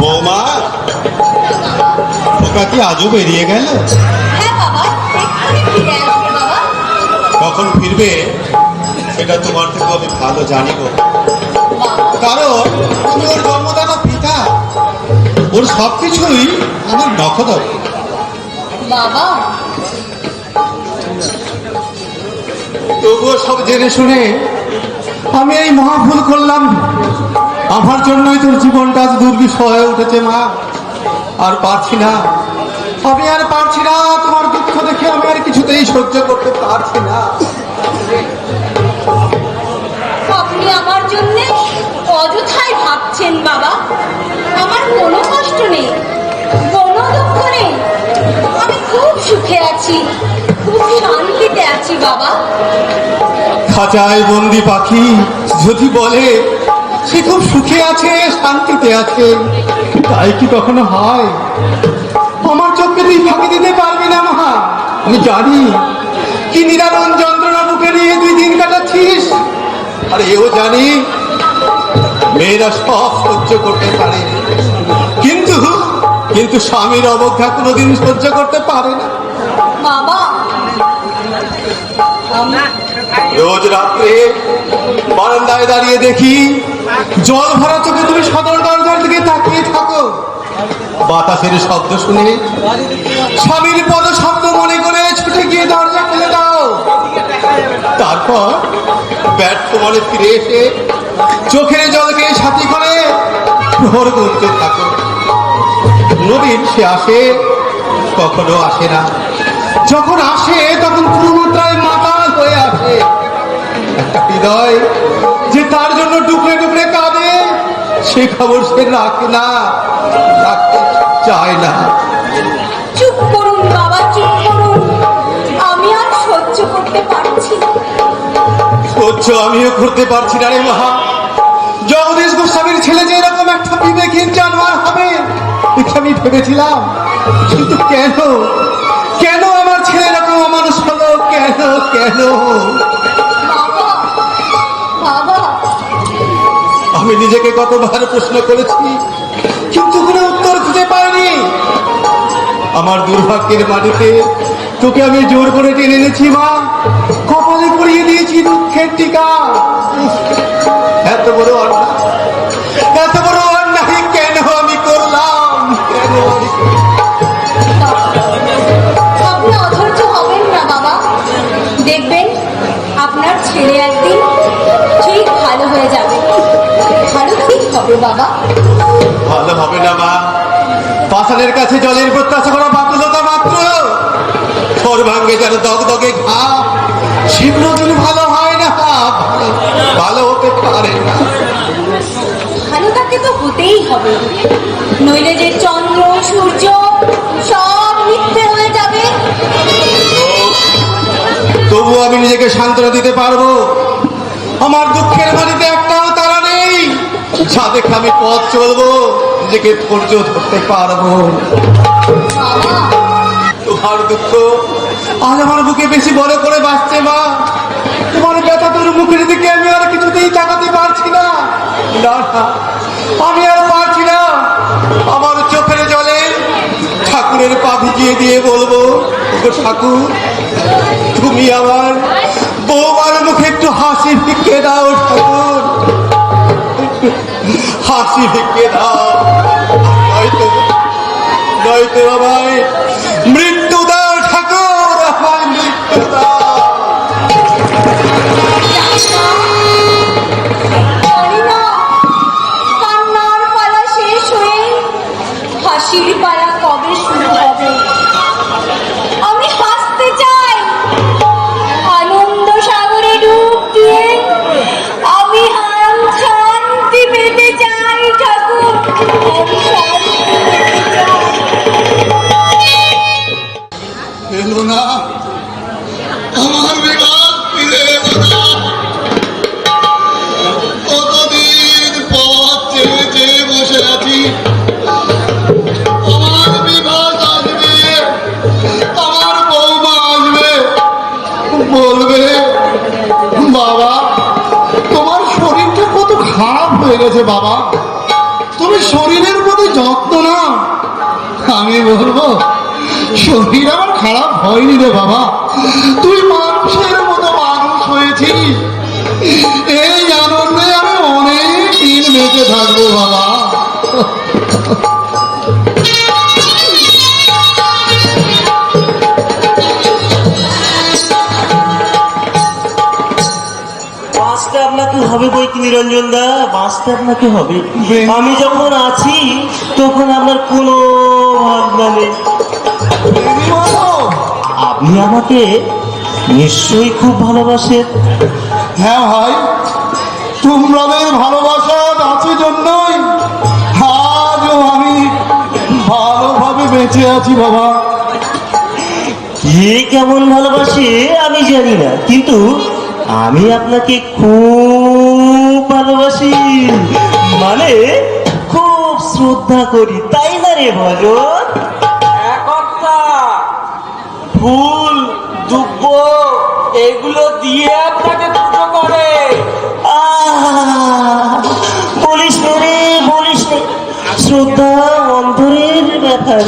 বৌমা ওটা কি আজও বেরিয়ে গেল? হ্যাঁ কখন ফিরবে সেটা তোমার থেকে আমি ভালো জানি গো কারণ তুমি ওর জন্মদাতা পিতা। ওর সব কিছুই আমার নখদর বাবা। তবুও সব জেনে শুনে আমি এই মহা ভুল করলাম। আমার জন্যই তোর জীবনটা আজ দুর্বিষহ হয়ে উঠেছে মা। আর পারছি না। আমি আর পারছি না। তোমার দুঃখ দেখে আমি আর কিছুতেই সহ্য করতে পারছি না। আপনি আমার জন্য অযথাই ভাবছেন বাবা। আমার কোনো কষ্ট নেই কোনো দুঃখ নেই। আমি খুব সুখে আছি খুব শান্তিতে আছি বাবা। খাঁচায় বন্দি পাখি যদি বলে সে খুব সুখে আছে শান্তিতে আছে। তাই কি কখনো হয়? আমার চোখকে তুই ফাঁকি দিতে পারবি না মহা আমি জানি। কি নিরারণ যন্ত্রণা বুকে নিয়ে দুই দিন কাটাচ্ছিস। আর এও জানি মেয়েরা সব সহ্য করতে পারে। কিন্তু কিন্তু স্বামীর অবজ্ঞা কোনোদিন সহ্য করতে পারে না। বাবা। রোজ রাত্রে বারান্দায় দাঁড়িয়ে দেখি জল ভরা চোখে তুমি সদর দরজার দিকে তাকিয়ে থাকো। বাতাসের শব্দ শুনে স্বামীর পদ শব্দ মনে করে ছুটে গিয়ে দরজা খুলে দাও। তারপর ব্যর্থ মনে ফিরে এসে চোখের জলকে সাথী করে প্রহর করতে থাকো। নদীর সে আসে? কখনো আসে না। যখন আসে, তখন পুরোটাই মাতাল হয়ে আসে। একটা হৃদয় যে তার জন্য টুকরে টুকরে কাঁদে সে খবর সে রাখে না রাখতে চায় না। চুপ করুন বাবা চুপ করুন। আমি আর সহ্য করতে পারছি না। সহ্য আমিও করতে পারছি না রে মহা। জগদীশ গোস্বামীর ছেলে যে এরকম একটা বিবেকহীন জানোয়ার হবে দেখে আমি ভেবেছিলাম কিন্তু কেন? কেন আমার ছেলে এরকম মানুষ হলো? কেন? কেন? আমি নিজেকে কতবার প্রশ্ন করেছি, কিন্তু কোনো উত্তর খুঁজে পাইনি। আমার দুর্ভাগ্যের মাটিতে তোকে আমি জোর করে টেনে এনেছি, মা। কপালে পড়িয়ে দিয়েছি দুঃখের টিকা। পাষাণের কাছে জলের প্রত্যাশা করা বাতুলতা মাত্র। সর্বাঙ্গে যেন দগদগে ঘা। শীঘ্র দিন ভালো হয় না ভালো- ভালো হতে পারে না। ভালো তাকে তো হতেই হবে। নইলে যে চন্দ্র সূর্য সব মিথ্যে হয়ে যাবে। তবু আমি নিজেকে সান্ত্বনা দিতে পারব। আমার দুঃখের বাড়িতে একটাও তারা নেই। দেখে আমি পথ চলবো। নিজেকে ধৈর্য ধরতে পারব। তোমার দুঃখ আজ আমার বুকে বেশি বড় করে বাঁচছে মা। তোমার ব্যথা তোর মুখের দিকে আমি আর কিছুতেই তাকাতে পারছি না। আমি আর পারছি না। আমার চোখের জলে ঠাকুরের পা ভিজিয়ে দিয়ে বলব ঠাকুর, তুমি আমার বৌমার মুখে একটু হাসি ভিক্ষে দাও ঠাকুর। হাসি ভিক্ষে দাও। নয়তো নয়তো আমায় মৃত্যু গেছে বাবা। তুমি শরীরের প্রতি যত্ন না আমি বলব, শরীর আমার খারাপ হয়নি রে বাবা। তুই মানুষের মতো মানুষ হয়েছিস। এই আনন্দে আমি অনেক দিন বেঁচে থাকব বাবা। নিরঞ্জন দা বাঁচতে আপনাকে হবে? আমি যখন আছি তখন আপনার কোনো ভাবনা নেই আপনি আমাকে নিশ্চয়ই খুব ভালোবাসেন। হ্যাঁ ভাই তোমাদের ভালোবাসা আছে জন্যই আজও আমি ভালোভাবে বেঁচে আছি বাবা। কে কেমন ভালোবাসে আমি জানি না কিন্তু আমি আপনাকে খুব ভালোবাসি মানে খুব শ্রদ্ধা করি তাই না রে ভজন? ফুল দুব্ব এগুলো দিয়ে আপনাকে পুজো করে। বলিস রে বলিস শ্রদ্ধা অন্তরের ব্যাপার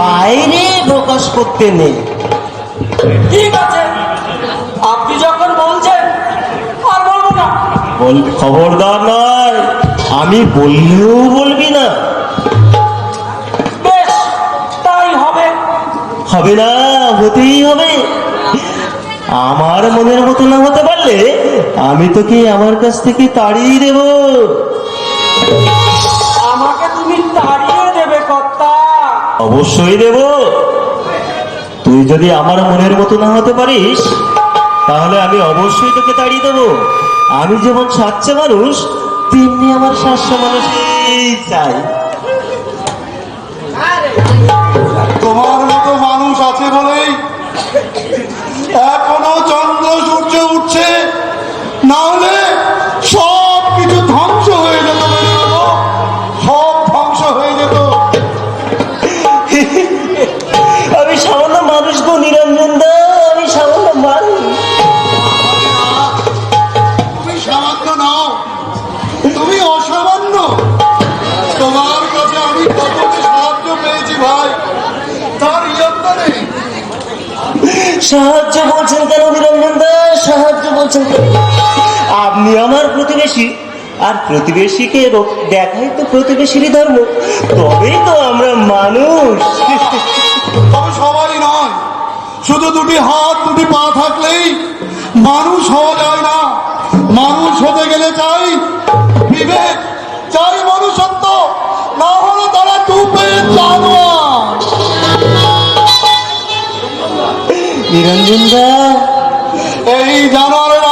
বাইরে প্রকাশ করতে নেই। ঠিক আছে আপনি যখন বলছেন আর বলব না বল খবরদার নয়। আমি বললেও বলবি না। তাই হবে। হবে না হতেই হবে। আমার মনের মতো না হতে পারলে আমি তোকে আমার কাছ থেকে তাড়িয়ে দেব। আমাকে তুমি তাড়িয়ে দেবে কর্তা। অবশ্যই দেব। তুই যদি আমার মনের মতো না হতে পারিস তাহলে আমি অবশ্যই তোকে তাড়িয়ে দেব। আমি যেমন স্বচ্ছ মানুষ তেমনি আমার সাতশো মানুষ চাই। তোমার মতো মানুষ আছে বলেই এখনও সাহায্য বলছেন কেন নিরঞ্জন দা? সাহায্য বলছেন কেন? আপনি আমার প্রতিবেশী। আর প্রতিবেশীকে দেখাই তো প্রতিবেশীরই ধর্ম। তবেই তো আমরা মানুষ। সবাই নয়। শুধু দুটি হাত, দুটি পা থাকলেই মানুষ হওয়া যায় না। মানুষ হতে গেলে চাই বিবেক, চাই মনুষ্যত্ব। না হলে তারা ডুবে, জানোয়ার নিরঞ্জন দা। এই জানোয়ারেরা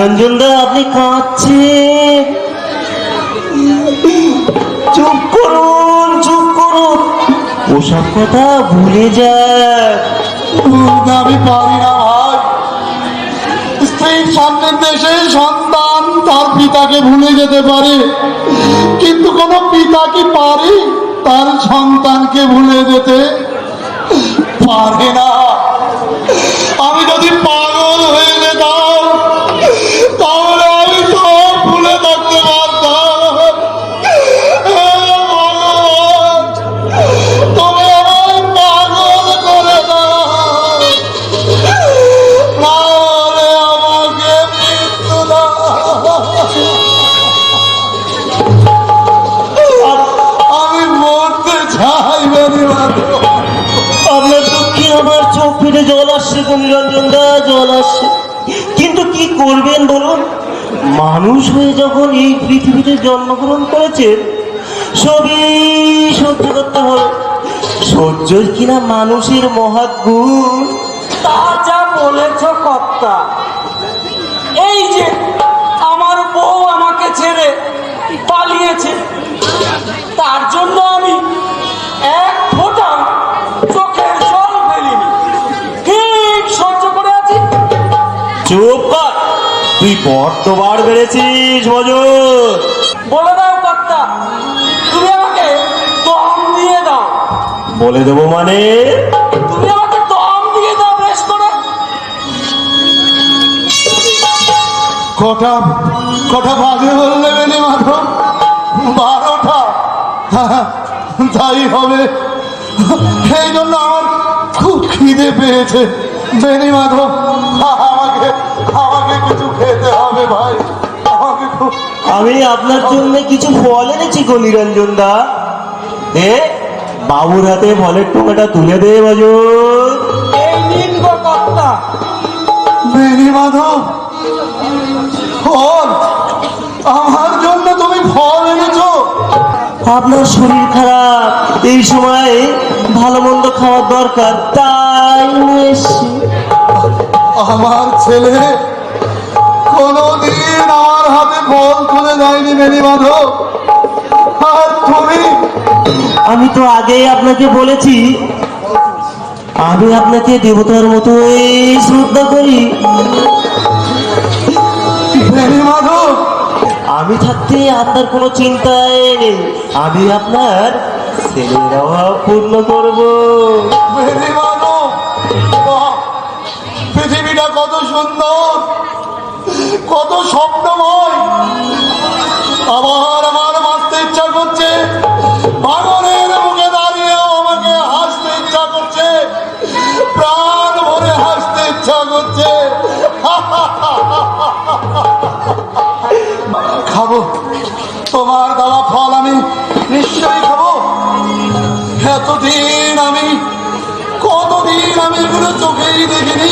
নিরঞ্জন দা আপনি চুপ করুন চুপ করুন। ওসব কথা ভুলে ভুলতে আমি পারি না ভাই। স্ত্রীর সান্নিধ্যে এসে সন্তান, তার পিতাকে ভুলে যেতে পারে। কিন্তু কোন পিতা কি পারে তার সন্তানকে ভুলে যেতে? পারে না। আমি যদি পাগল হয়ে মানুষ হয়ে যখন এই পৃথিবীতে জন্মগ্রহণ করেছেন সবই সহ্য করতে হবে সহ্য কিনা মানুষের মহৎ গুণ তা যা বলেছ কর্তা। এই যে, আমার বউ আমাকে ছেড়ে পালিয়েছে। তার জন্য আমি এক ফোঁটা চোখের জল ফেলিনি। ঠিক সহ্য করে আছি? চুপ কর। তুই বড্ডবার বেড়েছিস মজুর। বলে দাও কর্তা তুমি আমাকে দম দিয়ে দাও। বলে দেবো মানে? তুমি আমাকে দম দিয়ে দাও বেশ করে। কটা কটা বাজে বললে বেনি মাধব? বারোটা। তাই হবে। সেই জন্য আমার খুব খিদে পেয়েছে। বেনি মাধব আমাকে আমাকে কিছু খেতে হবে ভাই আমাকে খুব আমি আপনার জন্য কিছু ফল এনেছি গো নিরঞ্জন দা। দে বাবুর হাতে ফলের টোকাটা তুলে দে মজুর এই নিন গো কর্তা বেনি মাধব ফল আমার জন্য তুমি ফল এনেছো। আপনার শরীর খারাপ এই সময় ভালো মন্দ খাওয়ার দরকার তাই আমার ছেলে কোনদিন আমার হাতে ফল তুলে দেয়নি বেনি মাধব আর তুমি? আমি তো আগেই আপনাকে বলেছি আমি আপনাকে দেবতার মতোই শ্রদ্ধা করি। আমি থাকতে আপনার কোনো চিন্তাই নেই আমি আপনার ছেলের অভাব পূর্ণ করব। পৃথিবীটা কত সুন্দর। কত স্বপ্নময় আবার আমার বাঁচতে ইচ্ছা করছে। ভাঙনের মুখে দাঁড়িয়েও আমাকে হাসতে ইচ্ছা করছে। প্রাণ ভরে হাসতে ইচ্ছা করছে। খাব। তোমার দেওয়া ফল আমি নিশ্চয়ই খাব। এতদিন আমি কতদিন আমি এগুলো চোখেই দেখিনি।